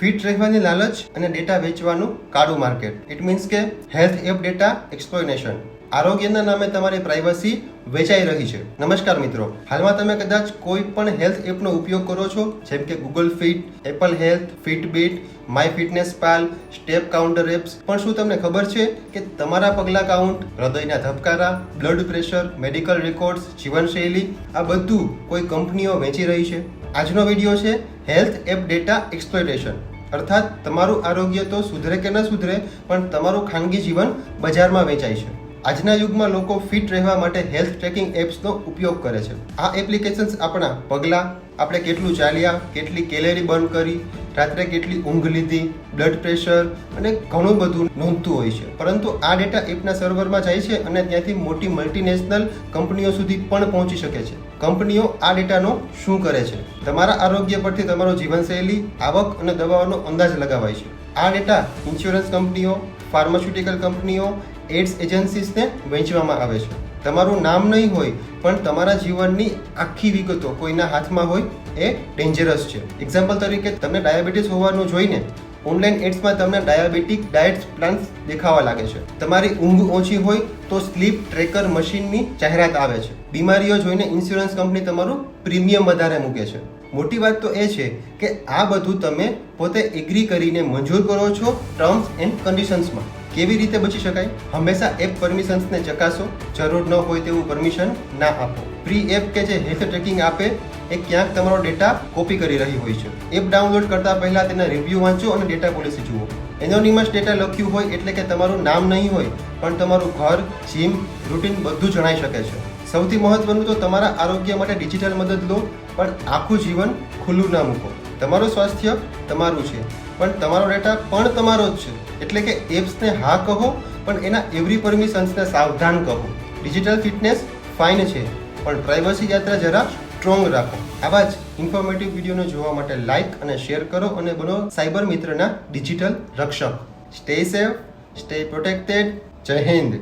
Fit રહેવાની લાલચ અને ડેટા વેચવાનું કાળું માર્કેટ. ઇટ મીન્સ કે હેલ્થ એપ ડેટા એક્સપ્લોઇનેશન આરોગ્યના નામે તમારી પ્રાઇવસી વેચાઈ રહી છે. નમસ્કાર મિત્રો. હાલમાં તમે કદાચ કોઈ પણ હેલ્થ એપનો ઉપયોગ કરો છો, જેમ કે Google Fit Apple Health Fitbit My Fitness Pal step counter apps પણ શું તમને ખબર છે કે તમારા પગલા કાઉન્ટ હૃદયના ધબકારા બ્લડ પ્રેશર મેડિકલ રેકોર્ડ્સ જીવનશૈલી, આ બધું કોઈ કંપનીઓ વેચી રહી છે? આજનો વીડિયો છે હેલ્થ એપ ડેટા એક્સપ્લોઇટેશન અર્થાત તમારું આરોગ્ય તો સુધરે કે ન સુધરે, પણ તમારું ખાનગી જીવન બજારમાં વેચાય છે. આજના યુગમાં લોકો ફિટ રહેવા માટે હેલ્થ ટ્રેકિંગ એપ્સનો ઉપયોગ કરે છે. આ એપ્લિકેશન્સ આપણા પગલાં, આપણે કેટલું ચાલ્યા, કેટલી કેલેરી બર્ન કરી, રાત્રે કેટલી ઊંઘ લીધી, બ્લડ પ્રેશર અને ઘણું બધું નોંધતું હોય છે. પરંતુ આ ડેટા એપના સર્વરમાં જાય છે અને ત્યાંથી મોટી મલ્ટીનેશનલ કંપનીઓ સુધી પણ પહોંચી શકે છે. કંપનીઓ આ ડેટાનો શું કરે છે? તમારા આરોગ્ય પરથી તમારો જીવનશૈલી, આવક અને દવાઓનો અંદાજ લગાવાય છે. આ ડેટા ઇન્સ્યોરન્સ કંપનીઓ, ફાર્માસ્યુટિકલ કંપનીઓ, એડ્સ એજન્સીસને વેચવામાં આવે છે. તમારું નામ નહીં હોય, પણ તમારા જીવનની આખી વિગતો કોઈના હાથમાં હોય એ ડેન્જરસ છે. એક્ઝામ્પલ તરીકે તમને ડાયાબિટીસ હોવાનું જોઈને ઓનલાઈન એડ્સમાં તમને ડાયાબિટીક ડાયટ પ્લાન્સ દેખાવા લાગે છે. તમારી ઊંઘ ઓછી હોય તો સ્લીપ ટ્રેકર મશીનની જાહેરાત આવે છે. બીમારીઓ જોઈને ઇન્સ્યોરન્સ કંપની તમારું પ્રીમિયમ વધારે મૂકે છે. મોટી વાત તો એ છે કે આ બધું તમે પોતે એગ્રી કરીને મંજૂર કરો છો ટર્મ્સ એન્ડ કન્ડિશન્સમાં કેવી રીતે બચી શકાય? હંમેશા એપ પરમિશન્સને ચકાસો. જરૂર ન હોય તેવું પરમિશન ના આપો. પ્રી એપ કે જે હેલ્થ ટ્રેકિંગ આપે એ ક્યાંક તમારો ડેટા કોપી કરી રહી હોય છે. એપ ડાઉનલોડ કરતા પહેલા તેના રિવ્યૂ વાંચો અને ડેટા પોલિસી જુઓ. એનોનિમસ ડેટા લખ્યું હોય એટલે કે તમારું નામ નહીં હોય, પણ તમારું ઘર જીમ રૂટીન બધું જણાઈ શકે છે. સૌથી મહત્વનું તો તમારા આરોગ્ય માટે ડિજિટલ મદદ લો, પણ આખું જીવન ખુલ્લું ના મૂકો. તમારું સ્વાસ્થ્ય તમારું છે, પણ તમારો ડેટા પણ તમારો જ છે. એટલે કે એપ્સને હા કહો, પણ એના એવરી પરમિશન્સને સાવધાન કહો. ડિજિટલ ફિટનેસ ફાઇન છે, પણ પ્રાઇવસી યાત્રા જરા સ્ટ્રોંગ રાખો. આવા જ ઇન્ફોર્મેટિવ વિડીયોને જોવા માટે લાઇક અને શેર કરો અને બનો સાયબર મિત્રના ડિજિટલ રક્ષક. Stay safe stay protected Jai Hind.